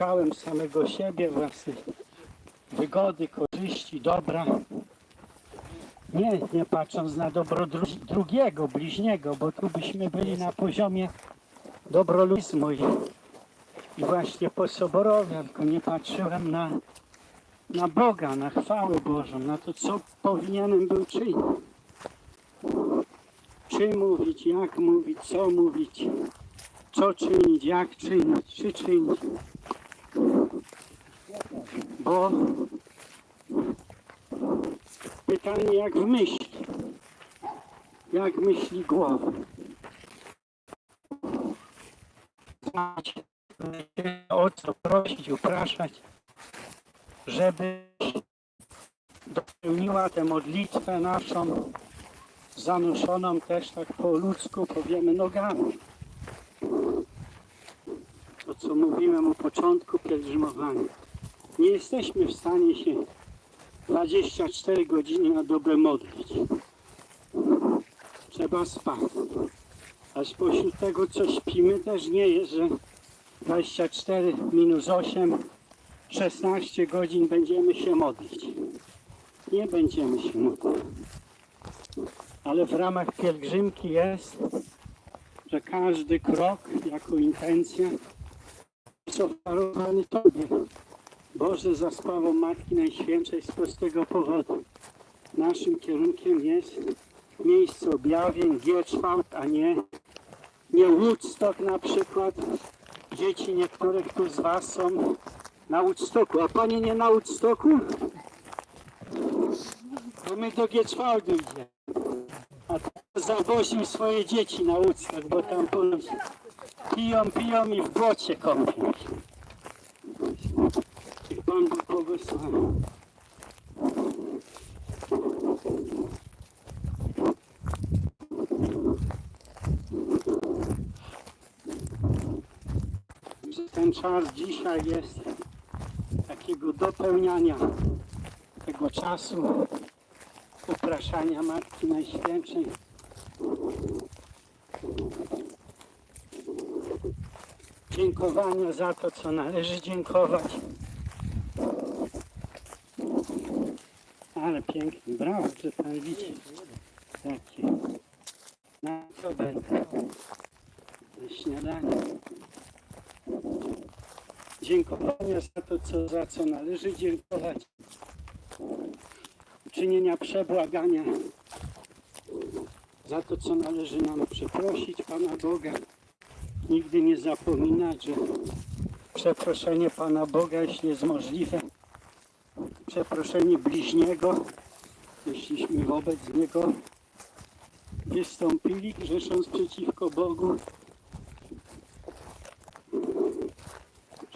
Szukałem samego siebie, własnej wygody, korzyści, dobra. Nie, nie patrząc na dobro dru- drugiego, bliźniego, bo tu byśmy byli na poziomie dobrolubizmu i, i właśnie posoborowania, tylko nie patrzyłem na, na Boga, na chwałę Bożą, na to, co powinienem był czynić. Czy mówić, jak mówić, co mówić, co czynić, jak czynić, czy czynić. Pytanie jak w myśli, jak myśli głowa. Znać, o co prosić, upraszać, żeby dopełniła tę modlitwę naszą zanuszoną też tak po ludzku powiemy nogami. To co mówiłem u początku pielgrzymowania. Nie jesteśmy w stanie się 24 godziny na dobę modlić. Trzeba spać. A spośród tego co śpimy też nie jest, że 24 minus 8 16 godzin będziemy się modlić. Nie będziemy się modlić ale w ramach pielgrzymki jest, że każdy krok jako intencja jest ofiarowany Tobie. Boże, za sprawą Matki Najświętszej z prostego powodu. Naszym kierunkiem jest miejsce objawień, Gierczwałt, a nie, nie Woodstock na przykład. Dzieci niektórych tu z Was są na Woodstocku, a Pani nie na Woodstocku? Bo my do Gierczwałdu idziemy. A zawoził swoje dzieci na Woodstock, bo tam piją, piją i w błocie kąpią Że ten czas dzisiaj jest takiego dopełniania tego czasu upraszania Matki Najświętszej. Dziękowania za to, co należy dziękować. Ale pięknie, brawo, że Pan widzi. Takie. Na co będę? Śniadanie. Dziękowania za to, co, za co należy dziękować czynienia przebłagania za to, co należy nam przeprosić Pana Boga. Nigdy nie zapominać, że przeproszenie Pana Boga, jeśli jest możliwe, przeproszenie bliźniego, jeśliśmy wobec Niego wystąpili, grzesząc przeciwko Bogu,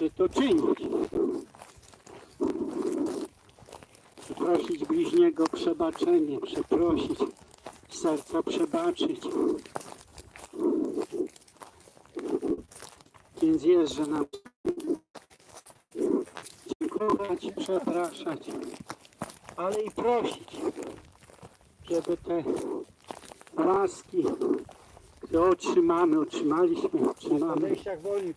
że to czynić. prosić bliźniego przebaczenie, przeprosić, serca przebaczyć. Więc jest, że nam dziękować, przepraszać, ale i prosić, żeby te łaski, które otrzymamy, otrzymaliśmy, otrzymamy, wolni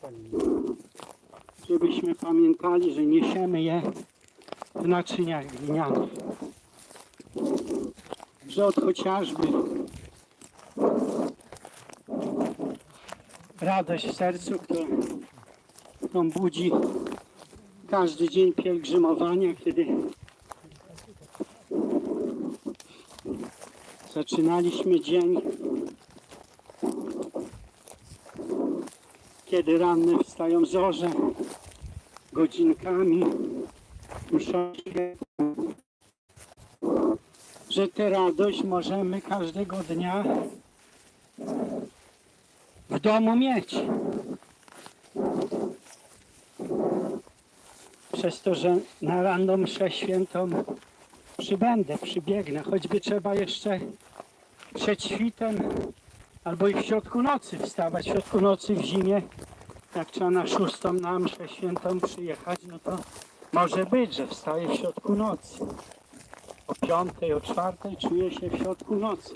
żebyśmy pamiętali, że niesiemy je w naczyniach glinianych. Że od chociażby radość w sercu, którą, którą budzi każdy dzień pielgrzymowania, kiedy zaczynaliśmy dzień, kiedy ranne wstają zorze, godzinkami, muszą że tę radość możemy każdego dnia w domu mieć. Przez to, że na ranną mszę świętą przybędę, przybiegnę, choćby trzeba jeszcze przed świtem albo i w środku nocy wstawać. W środku nocy w zimie, jak trzeba na szóstą na mszę świętą przyjechać, no to może być, że wstaję w środku nocy. O piątej, o czwartej czuję się w środku nocy.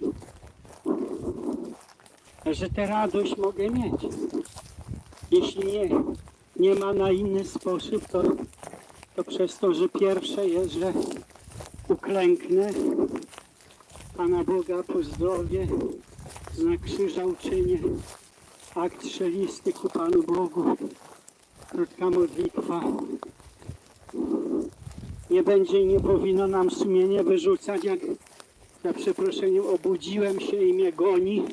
Że tę radość mogę mieć. Jeśli nie nie ma na inny sposób, to, to przez to, że pierwsze jest, że uklęknę, Pana Boga pozdrowię, znak krzyża uczynię, akt strzelisty ku Panu Bogu, krótka modlitwa. Nie będzie i nie powinno nam sumienie wyrzucać, jak za przeproszeniem obudziłem się i mnie goni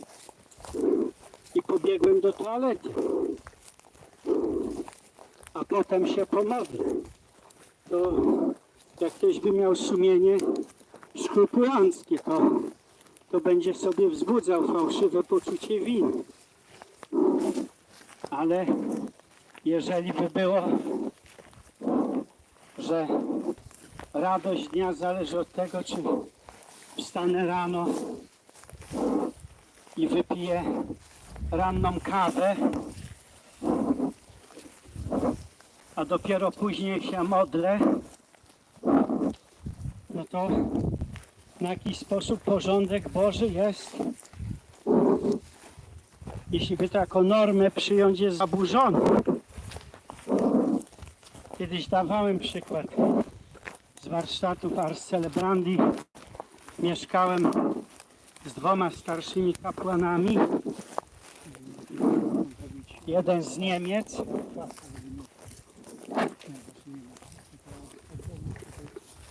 i pobiegłem do toalety. A potem się pomodlę. To jak ktoś by miał sumienie skrupułanckie, to, to będzie sobie wzbudzał fałszywe poczucie winy. Ale jeżeli by było, że radość dnia zależy od tego, czy wstanę rano i wypiję ranną kawę, a dopiero później się modlę, no to na jakiś sposób porządek Boży jest, jeśli by taką normę przyjąć, jest zaburzony. Kiedyś dawałem przykład z warsztatów Ars Celebrandi. Mieszkałem z dwoma starszymi kapłanami. Jeden z Niemiec,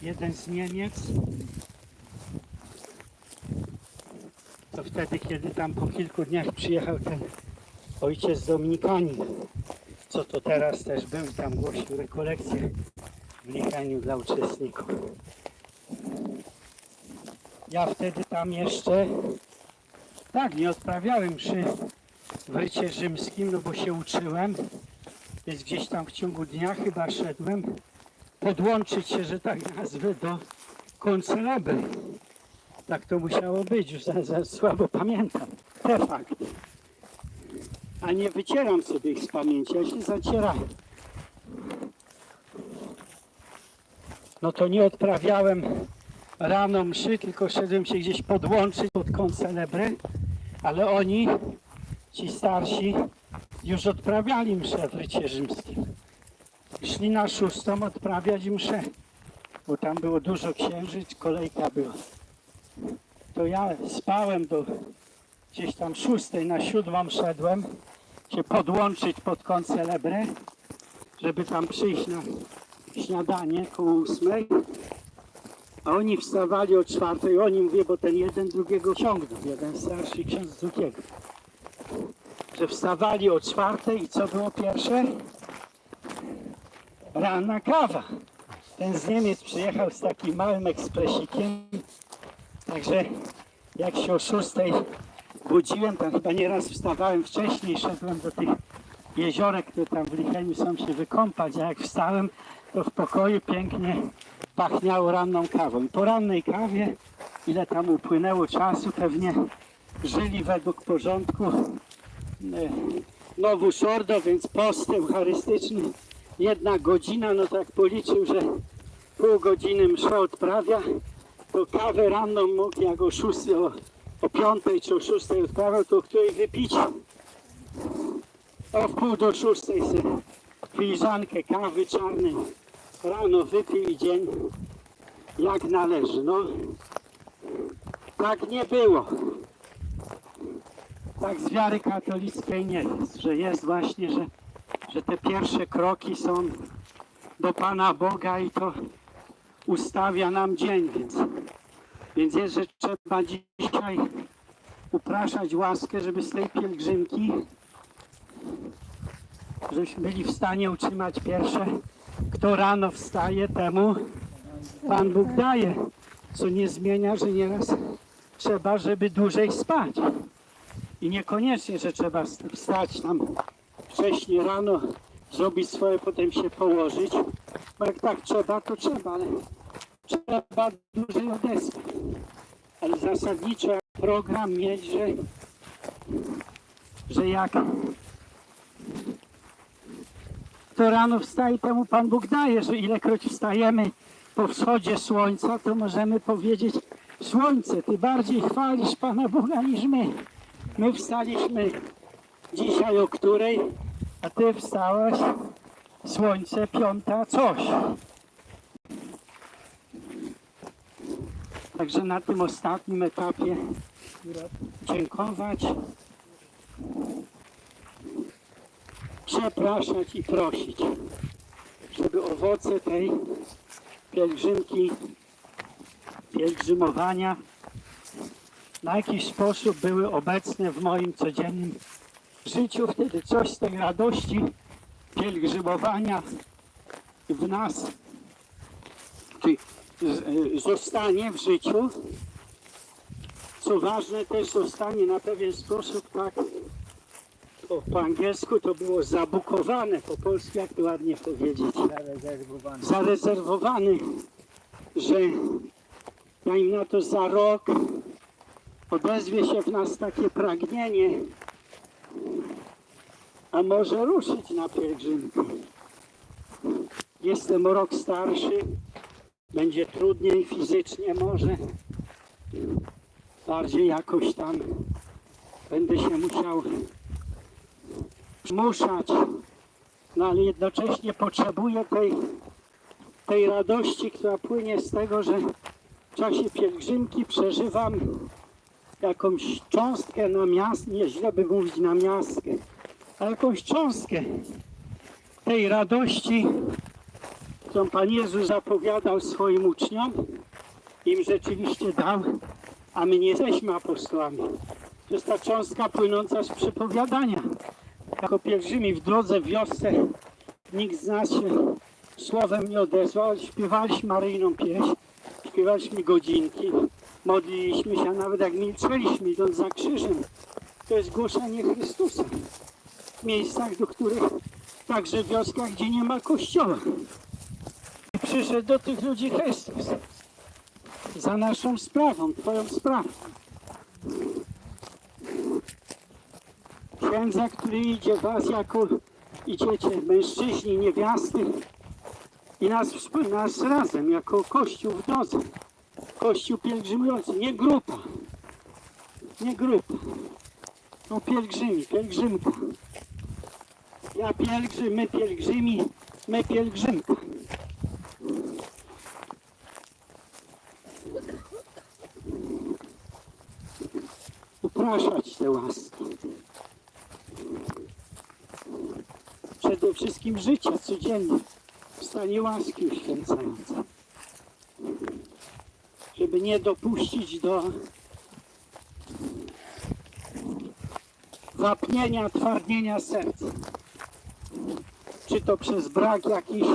jeden z Niemiec. To wtedy, kiedy tam po kilku dniach przyjechał ten ojciec Dominikanin, co to teraz też był, tam głosił rekolekcję w Licheniu dla uczestników. Ja wtedy tam jeszcze, tak, nie odprawiałem mszy w rycie rzymskim, no bo się uczyłem, więc gdzieś tam w ciągu dnia chyba szedłem podłączyć się, że tak nazwę, do koncelebry. Tak to musiało być, już za, za słabo pamiętam te fakty. A nie wycieram sobie ich z pamięci, ja się zacierałem. No to nie odprawiałem rano mszy, tylko szedłem się gdzieś podłączyć pod koncelebrę, ale oni, ci starsi, już odprawiali mszę w rycie rzymskim. Szli na szóstą odprawiać mszę, bo tam było dużo księżyc, kolejka była. To ja spałem do gdzieś tam szóstej, na siódmą szedłem, się podłączyć pod koncelebrę, żeby tam przyjść na śniadanie koło ósmej. A oni wstawali o czwartej, oni mówię, bo ten jeden drugiego ciągnął, jeden starszy ksiądz drugiego. Że wstawali o czwartej i co było pierwsze? Ranna kawa. Ten z Niemiec przyjechał z takim małym ekspresikiem, także jak się o szóstej budziłem, tam chyba nieraz wstawałem wcześniej, szedłem do tych jeziorek, które tam w Licheniu są się wykąpać, a jak wstałem, to w pokoju pięknie pachniało ranną kawą. Po rannej kawie, ile tam upłynęło czasu, pewnie żyli według porządku e, Nowus Ordo, więc post eucharystyczny jedna godzina, no tak policzył, że pół godziny msza odprawia, to kawę ranną mógł jak o szóstej, o, o piątej czy o szóstej odprawiał, to której wypić? O wpół do szóstej sobie filiżankę kawy czarnej rano wypił i dzień jak należy. No, tak nie było. Tak z wiary katolickiej nie jest, że jest właśnie, że, że te pierwsze kroki są do Pana Boga i to ustawia nam dzień, więc, więc jest, że trzeba dzisiaj upraszać łaskę, żeby z tej pielgrzymki żebyśmy byli w stanie utrzymać pierwsze. Kto rano wstaje, temu Pan Bóg daje. Co nie zmienia, że nieraz trzeba, żeby dłużej spać. I niekoniecznie, że trzeba wstać tam wcześniej rano, zrobić swoje, potem się położyć. Bo jak tak trzeba, to trzeba, ale trzeba dłużej odespać. Ale zasadniczo program mieć, że, że jak to rano wstaje, temu Pan Bóg daje, że ilekroć wstajemy po wschodzie słońca, to możemy powiedzieć Słońce, Ty bardziej chwalisz Pana Boga niż my. My wstaliśmy dzisiaj o której, a Ty wstałeś? Słońce, piąta, coś. Także na tym ostatnim etapie dziękować, przepraszać i prosić, żeby owoce tej pielgrzymki, pielgrzymowania na jakiś sposób były obecne w moim codziennym życiu. Wtedy coś z tej radości pielgrzymowania w nas czy y, zostanie w życiu. Co ważne, też zostanie na pewien sposób tak, o, po angielsku to było zabukowane, po polsku jak to ładnie powiedzieć, Zarezerwowany. zarezerwowany, że dajmy na to za rok odezwie się w nas takie pragnienie, a może ruszyć na pielgrzymkę. Jestem rok starszy, będzie trudniej fizycznie może, bardziej jakoś tam będę się musiał zmuszać, no ale jednocześnie potrzebuję tej, tej radości, która płynie z tego, że w czasie pielgrzymki przeżywam jakąś cząstkę na miast, nie źle by mówić na miastkę, ale jakąś cząstkę tej radości, którą Pan Jezus zapowiadał swoim uczniom, im rzeczywiście dał, a my nie jesteśmy apostołami. To jest ta cząstka płynąca z przepowiadania. Jako pielgrzymi w drodze, w wiosce, nikt z nas się słowem nie odezwał, śpiewaliśmy Maryjną pieśń, śpiewaliśmy godzinki, modliliśmy się, a nawet jak milczeliśmy idąc za krzyżem, to jest głoszenie Chrystusa w miejscach, do których, także w wioskach, gdzie nie ma kościoła. I przyszedł do tych ludzi Chrystus za naszą sprawą, Twoją sprawą. Księdza, który idzie was jako idziecie mężczyźni, niewiasty i nas, nas razem jako Kościół w drodze. Kościół pielgrzymujący, nie grupa. Nie grupa. No pielgrzymi, pielgrzymka. Ja pielgrzym, my pielgrzymi, my pielgrzymka. Upraszać te łaski. Przede wszystkim życia codziennie w stanie łaski uświęcającej. Żeby nie dopuścić do wapnienia, twardnienia serca. Czy to przez brak jakichś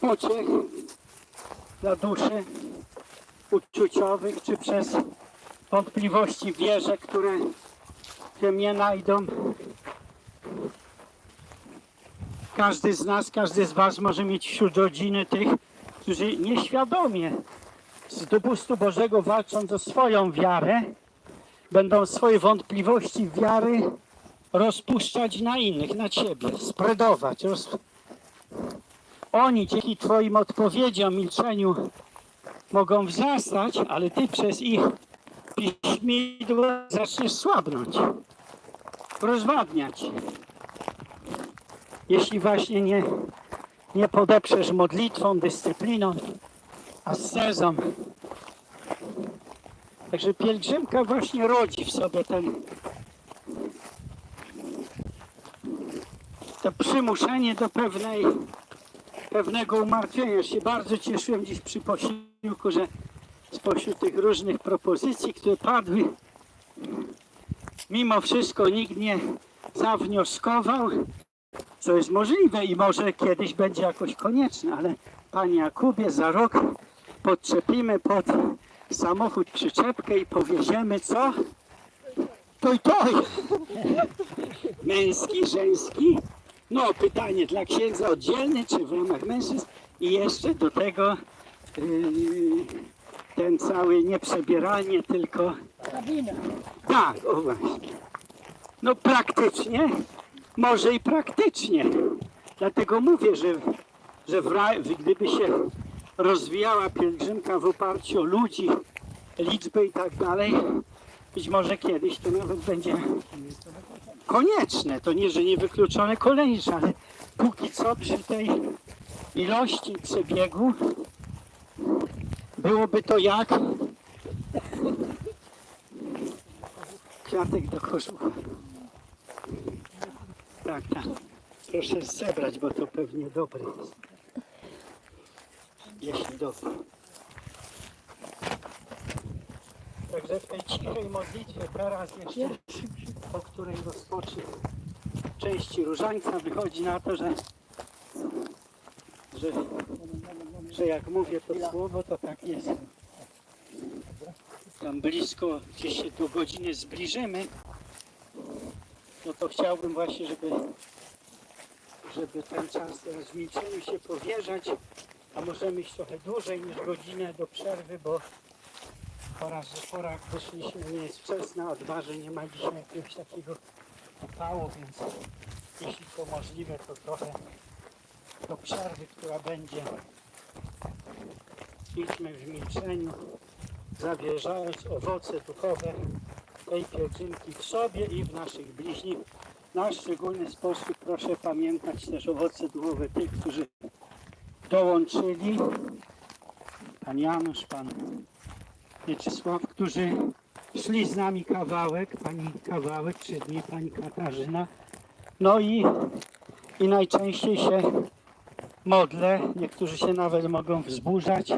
pociech dla duszy uczuciowych, czy przez wątpliwości wierze, które się mnie najdą. Każdy z nas, każdy z Was może mieć wśród rodziny tych, którzy nieświadomie z dopustu Bożego walcząc o swoją wiarę, będą swoje wątpliwości wiary rozpuszczać na innych, na Ciebie, spredować. Roz... Oni dzięki Twoim odpowiedziom, milczeniu mogą wzrastać, ale Ty przez ich piśmidło zaczniesz słabnąć, rozwadniać. Jeśli właśnie nie, nie podeprzesz modlitwą, dyscypliną, ascezą. Także pielgrzymka właśnie rodzi w sobie ten to przymuszenie do pewnej, pewnego umartwienia. Się bardzo cieszyłem dziś przy posiłku, że spośród tych różnych propozycji, które padły, mimo wszystko nikt nie zawnioskował, co jest możliwe i może kiedyś będzie jakoś konieczne, ale Panie Jakubie, za rok podczepimy pod samochód przyczepkę i powieziemy co? Toj, toj! Męski, żeński? No, pytanie dla księdza oddzielny, czy w ramach mężczyzn? I jeszcze do tego yy, ten cały nie przebieranie, tylko Kabina. tak, o właśnie. No praktycznie, może i praktycznie. Dlatego mówię, że, że w- gdyby się rozwijała pielgrzymka w oparciu o ludzi, liczby i tak dalej, być może kiedyś to nawet będzie konieczne. To nie, że niewykluczone kolejne, ale póki co przy tej ilości przebiegu byłoby to jak kwiatek do kożucha. Tak, tak. Proszę zebrać, bo to pewnie dobre jest. Jeśli dobre. Także w tej cichej modlitwie teraz jeszcze, po której rozpocznie części różańca wychodzi na to, że, że, że jak mówię to słowo, to tak jest. Tam blisko, gdzieś się do godziny zbliżymy, no to chciałbym właśnie, żeby, żeby ten czas teraz milczeniu się powierzać, a możemy iść trochę dłużej niż godzinę do przerwy, bo pora, pora wyszliśmy, nie jest wczesna, a dwa, że nie ma dzisiaj jakiegoś takiego upału, więc jeśli to możliwe, to trochę do przerwy, która będzie. Idźmy w milczeniu, zawierzając owoce duchowe tej pielgrzymki w sobie i w naszych bliźnich. Na szczególny sposób proszę pamiętać też owoce duchowe tych, którzy dołączyli. Pan Janusz, Pan Mieczysław, którzy szli z nami kawałek, Pani kawałek, trzy dni, Pani Katarzyna. No i, i najczęściej się modlę, niektórzy się nawet mogą wzburzać,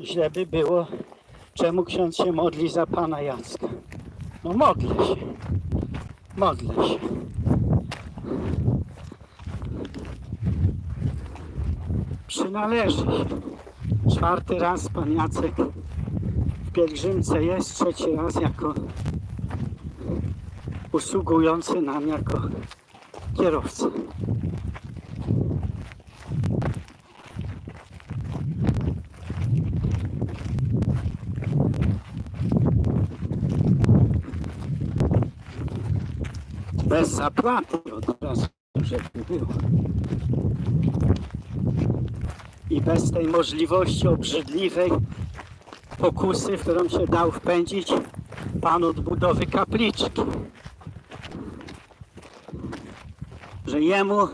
źle by było, czemu ksiądz się modli za Pana Jacka. No modlę się, modlę się. Przynależy. Czwarty raz Pan Jacek w pielgrzymce jest, trzeci raz jako usługujący nam jako kierowca. Bez zapłaty od razu, żeby było. I bez tej możliwości obrzydliwej pokusy, w którą się dał wpędzić pan od budowy kapliczki. Że jemu,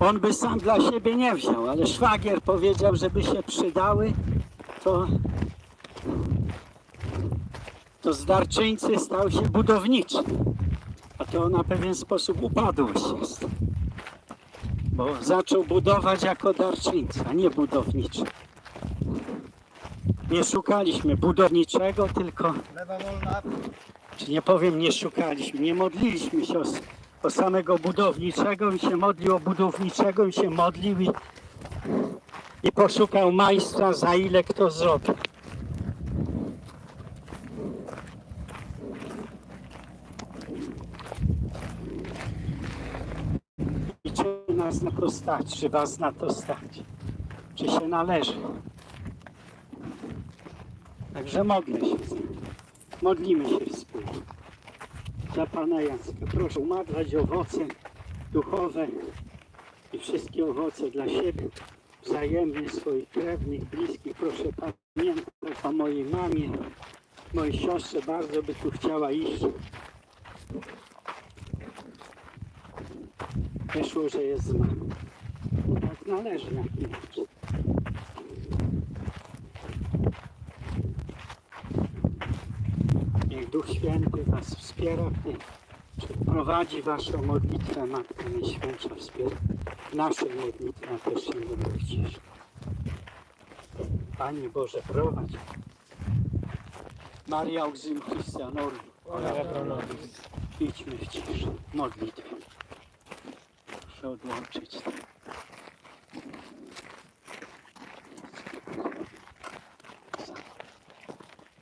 on by sam dla siebie nie wziął, ale szwagier powiedział, żeby się przydały, to, to z stał się budowniczy. A to na pewien sposób upadłość jest. Bo zaczął budować jako darczyńca, a nie budowniczy. Nie szukaliśmy budowniczego, tylko Lewa wolna. czy nie powiem, nie szukaliśmy, nie modliliśmy się o, o samego budowniczego, i się modlił o budowniczego, i się modlił i, i poszukał majstra, za ile kto zrobi. I czy nas na to stać, czy was na to stać, czy się należy. Także modlę się. Modlimy się wspólnie za Pana Jacka. Proszę umadlać owoce duchowe i wszystkie owoce dla siebie, wzajemnie swoich krewnych, bliskich. Proszę pamiętać o mojej mamie, mojej siostrze, bardzo by tu chciała iść. Wyszło, że jest z mamą. Tak należy jak inaczej. Niech Duch Święty Was wspiera w tym, czy prowadzi Waszą modlitwę, Matka Najświętsza wspiera modlitwie, a też się będę cieszył. Panie Boże, prowadź. Maria Auxilium Christianorum. Idźmy w ciszy, modlitwę. Proszę odłączyć.